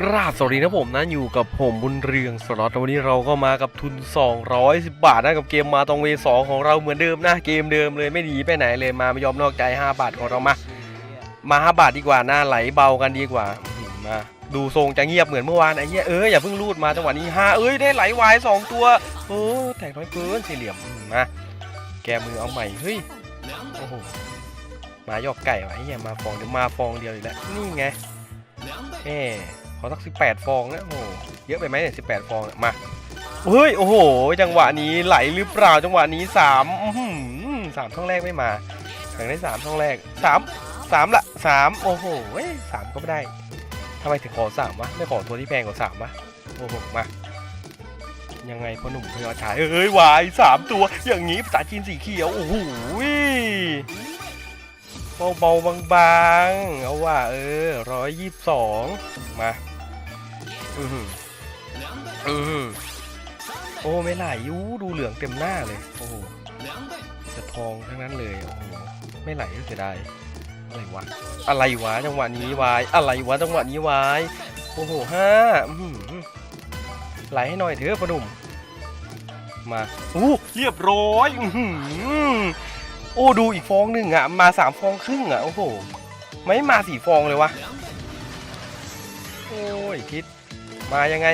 กราบสวัสดีนะผมนะอยู่กับผมบุญเรืองสล็อตวันนี้เราก็มากับทุน 210 บาทนะกับเกมมาตองเวสองของเราเหมือนเดิมนะเกมเดิมเลยไม่หนีไปไหนเลยมาไม่ยอมนอกใจ 5 บาทของเรามา มา 5 บาทดีกว่าหน้าไหลเบากันดีกว่ามาดูทรงจะเงียบเหมือนเมื่อวานไอ้เหี้ยเอ้ยอย่าเพิ่งรูดมาจังหวะนี้ห้าเอ้ยได้ไหลวายสองตัวโอ้แตกน้อยเกินสี่เหลี่ยมมาแกมือเอาใหม่เฮ้ยโอ้โหมาหยอกไก่วะไอ้เหี้ยมาฟองเดี๋ยวมาฟองเดียวอีกแล้วนี่ไง เอ๊ขอสักสิบแปดฟองนะโอ้เยอะไปไหมเนี่ยสิบแปดฟองเนี่ยมาเฮ้ยโอ้โห จังหวะนี้ไหลหรือเปล่าจังหวะนี้สามสามช่องแรกไม่มาอยากได้สามช่องแรกสามสามละสามโอ้โหเอ้ยสามก็ไม่ได้ทำไมถึงขอสามวะไม่ขอตัวที่แพงกว่าสามวะโอ้โหมายังไงพ่อหนุ่มพยอชายเอ้ยวายสามตัวอย่างนี้ภาษาจีนสีเขียวโอ้โห เบาๆบางๆ เอาว่าเออร้อยยี่สิบสองมา อือหืออือหือโอ้ไม่ไหลยูดูเหลืองเต็มหน้าเลย โอ้โหจะทองทั้งนั้นเลยโอ้โหไม่ไหลก็เสียดายอะไรวะ อะไรวะจังหวะนี้วาย อะไรวะจังหวะนี้วาย โอ้โหห้าไหลให้หน่อยเถอะพ่อหนุ่มมาอู้เรียบร้อยอื โอ้ดูอีกฟองหนึ่งอะ มาสามฟองครึ่งอะ โอ้โห ไม่มาสี่ฟองเลยวะ โอ้ยทิศมายังไง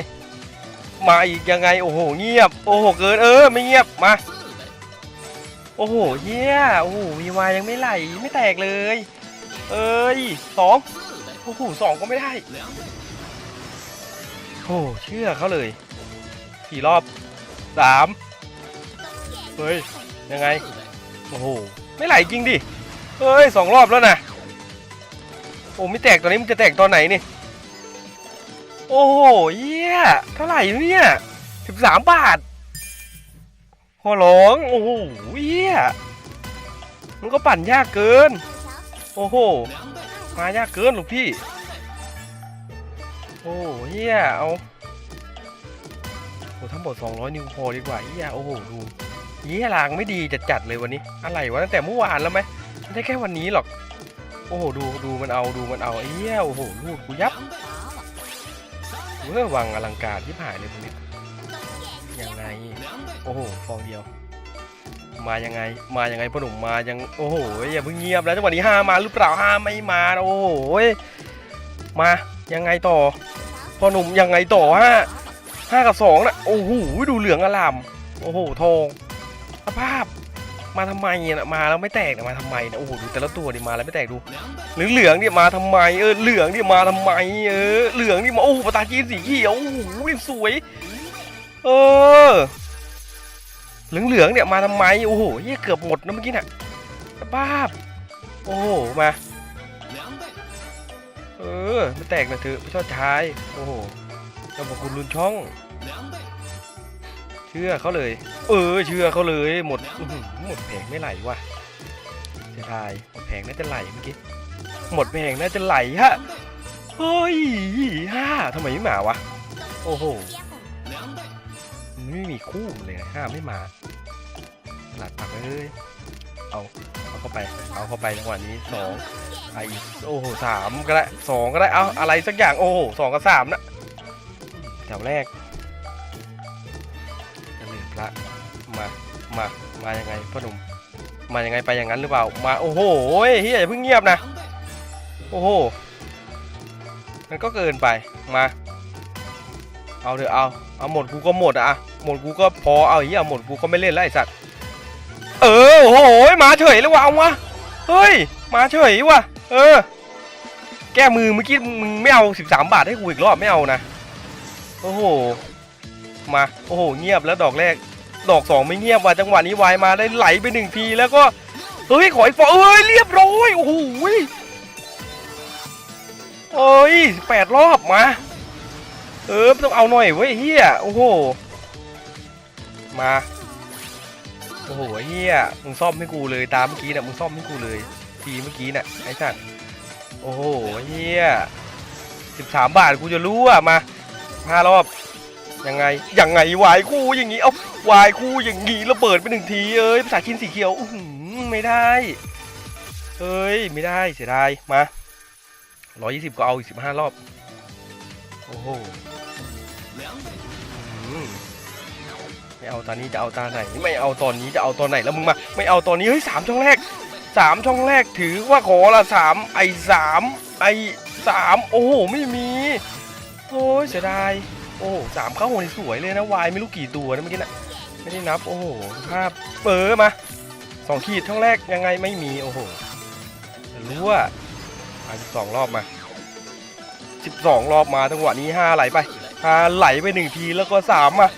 มาอีกยังไง โอ้โห เงียบ โอ้โห เกินเออ ไม่เงียบ มา โอ้โหเยี่ยโอ้โหมีวายยังไม่ไหล ไม่แตกเลย เอ้ยสองโอ้โหสองก็ไม่ได้ โอ้เชื่อเขาเลยสี่รอบสามเฮ้ย ยังไง อ้โห ไม่ไหลจริงดิ เฮ้ยสองรอบแล้วนะ โอ้ไม่แตกตอนนี้มันจะแตกตอนไหนนี่ โอ้โหเยี่ยเท่าไหร่เนี่ยสิบสามบาทขอร้องโอ้โหเหี้ยมันก็ปั่นยากเกิน โอ้โห มายากเกินหลวงพี่ โอ้เฮียเอาโอ้ทั้งหมด200นิวพอดีกว่าเฮียโอ้โหดู เฮียลางไม่ดีจัดจัดๆเลยวันนี้ อะไรวะตั้งแต่เมื่อวานแล้วไหมไม่ได้แค่วันนี้หรอก โอ้โหดูดูมันเอาดูมันเอาไอ้เฮียโอ้โหลูกกูยับเมื่อวังอลังการที่ผ่านเลยพวกนี้ยังไง โอ้โหฟองเดียว มายังไง มายังไงพ่อหนุ่มมายังโอ้โหอย่าเพิ่งเงียบแล้วจังหวะนี้ห้ามาหรือเปล่าห้าไม่มาโอ้โหมายังไงต่อพ่อหนุ่มยังไงต่อห้าห้ากับสองนะโอ้โหดูเหลืองอลามโอ้โหทอง ภาพ มาทำไมนะมาแล้วไม่แตกนะมาทำไมนะโอ้โหดูแต่ละตัวดิมาแล้วไม่แตกดูเหลืองเหลืองเนี่ยมาทำไมเออเหลืองเนี่ยมาทำไมเออเหลืองนี่มาโอ้โหปตาจีนสีเขียวโอ้โหสวย เออ เหลืองเหลืองๆเนี่ยมาทำไมโอ้โหเหี้ยเกือบหมดนะเมื่อกี้น่ะบ้าบโอ้โหมาเออไม่แตกนะเธอไม่ชอบชายโอ้โหเจ้าบอกคุณลุนช่อง ชื่อเขาเลย เออ เชื่อเขาเลยหมดหมดแผงไม่ไหลว่ะจะทายหมดแผงน่าจะไหลเมื่อกี้หมดแผงน่าจะไหลฮะเฮ้ยห้าทำไมไม่มาวะ โอ้โหไม่มีคู่เลยนะห้าไม่มาหลัดปักเลยเอาเอาเข้าไปเอาเข้าไปจังหวะนี้สองไอโอ้โหสามก็ได้สองก็ได้เอาอะไรสักอย่างโอ้โหสองกับสามนะแถวแรก ลืมพระมามามายังไงพ่อหนุ่มมายังไงไปอย่างนั้นหรือเปล่ามาโอ้โหเฮียอย่าเพิ่งเงียบนะโอ้โหมันก็เกินไปมาเอาเถอะเอาเอาหมดกูก็หมดอะอะหมดกูก็พอเอาอย่างนี้เอาหมดกูก็ไม่เล่นแล้วไอสัตว์เออโอ้โหมาเฉยเลยวะเอาวะเฮ้ยมาเฉยวะเออ แก้มือเมื่อกี้มึงไม่เอา 13 บาทให้กูอีกรอบไม่เอานะโอ้โหมาโอ้โหเงียบแล้วดอกแรก ดอกสองไม่เงียบว่ะจังหวะนี้วายมาได้ไหลไปหนึ่งทีแล้วก็ เฮ้ยขออีกฟอเอ้ยเรียบร้อยโอ้โหเอ้ยแปดรอบมา เออต้องเอาหน่อยเว้ยเฮียโอ้โห มา โอ้โหเฮียมึงซ่อมให้กูเลยตามเมื่อกี้น่ะมึงซ่อมให้กูเลยทีเมื่อกี้น่ะไอ้สัตว์โอ้โหเฮียสิบสามบาทกูจะรู้อะมาห้ารอบ ยังไงยังไงวายคู่อย่างงี้ เอ้าวายคู่อย่างงี้ระเบิดไปหนึ่งทีเอ้ยภาษาชินสีเขียวอื้อหือไม่ได้เอ้ยไม่ได้เสียดายมาร้อยยี่สิบก็เอาอีกสิบห้ารอบ โอ้โหไม่เอาตอนนี้จะเอาตอนไหน ไม่เอาตอนนี้จะเอาตอนไหนแล้วมึงมา ไม่เอาตอนนี้เฮ้ยสามช่องแรกสามช่องแรกถือว่าขอละสามไอสามไอสามโอ้โห ไม่มี โอ้ยเสียดาย โอ้สามเข้าหัวนี่สวยเลยนะวายไม่รู้กี่ตัวนะเมื่อกี้นะไม่ได้นับ โอ้โหภาพเปิดมาสองขีดช่องแรกยังไงไม่มีโอ้โหรู้ว่าอะสิบสองรอบมาสิบสองรอบมาจังหวะนี้ห้าไหลไปห้าไหลไปหนึ่งทีแล้วก็สามมา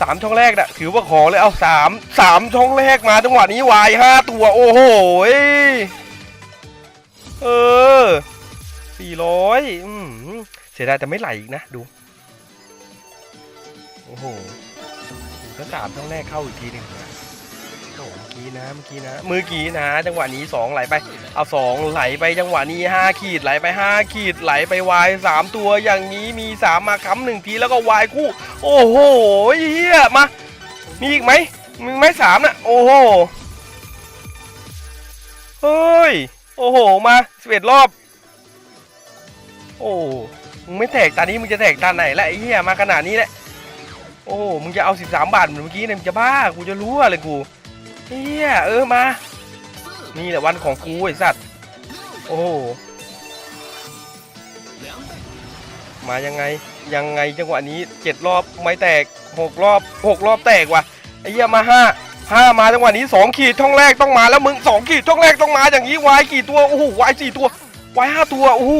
สามช่องแรกน่ะถือว่าขอเลยเอาสามสามช่องแรกมาจังหวะนี้วายห้าตัวโอ้โหเออสี่ร้อยเสียดายแต่ไม่ไหลอีกนะดู โอ้โหแล้วสามช่องแรกเข้าอีกทีหนึ่งนะโอ้โหเมื่อกี้นะเมื่อกี้นะมือกี้นะ จังหวะนี้สองไหลไป เอาสองไหลไปจังหวะนี้ห้าขีดไหลไปห้าขีดไหลไปวายสามตัวอย่างนี้มีสามมาค้ำหนึ่งทีแล้วก็วายคู่ โอ้โหเฮียมา มีอีกไหมมีไหมสามน่ะ โอ้โหเฮ้ยโอ้โหมาสิบเอ็ดรอบ โอ้มึงไม่แตกตานี้มึงจะแตกตาไหนละไอ้เหี้ยมาขนาดนี้แหละ โอ้โห มึงจะเอาสิบสามบาทเหมือนเมื่อกี้เนี่ยมึงจะบ้า กูจะรู้อะไรกูเฮียเออมา นี่แหละวันของกูไอ้สัตว์ โอ้โห มายังไง ยังไงจังหวะนี้เจ็ดรอบไม่แตกหกรอบหกรอบแตกว่ะ ไอ้เหี้ยมาห้าห้ามาจังหวะนี้สองขีดช่องแรกต้องมาแล้วมึงสองขีดช่องแรกต้องมาอย่างนี้วายกี่ตัว โอ้โหวายสี่ตัววายห้าตัว โอ้โห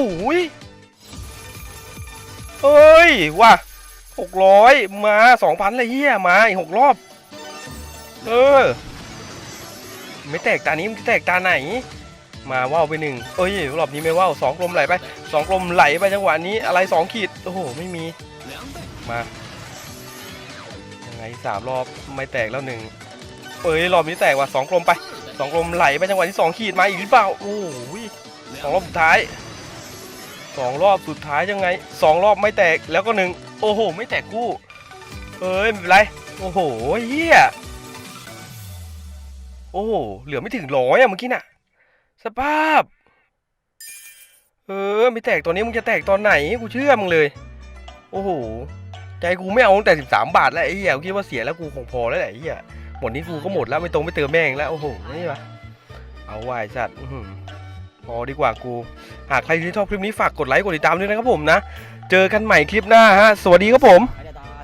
เฮ้ยว่ะ หกร้อยมาสองพันเลยเฮียมาอีกหกรอบ เออ ไม่แตกตานี้มันจะแตกตาไหน มาว่าวไปหนึ่งเอ้ยรอบนี้ไม่ว่าวสองกลมไหลไปสองกลมไหลไปจังหวะนี้อะไรสองขีดโอ้โหไม่มี มายังไงสามรอบไม่แตกแล้วหนึ่งเอ้ยรอบนี้แตกว่ะสองกลมไปสองกลมไหลไปจังหวะนี้สองขีดมาอีกหรือเปล่าโอ้โหสองรอบสุดท้าย สองรอบสุดท้ายยังไงสองรอบไม่แตกแล้วก็หนึ่งโอ้โห ไม่แตกกู้เอ้ยไม่เป็นไร โอ้โหเฮียโอ้โหเหลือไม่ถึงร้อยอะเมื่อกี้น่ะ สภาพ เออไม่แตกตอนนี้มึงจะแตกตอนไหนกูเชื่อมึงเลย โอ้โหใจกูไม่เอาตั้งแต่สิบสามบาทแล้วไอ้เหี้ยกูคิดว่าเสียแล้วกูคงพอแล้วแหละไอ้เหี้ยหมดนี้กูก็หมดแล้วไม่ตรงไม่เติมแม่งแล้วโอ้โหนี่ปะเอาไว้สัตว์ พอดีกว่ากู หากใครที่ชอบคลิปนี้ฝากกดไลค์กดติดตามด้วยนะครับผมนะ เจอกันใหม่คลิปหน้าฮะ สวัสดีครับผม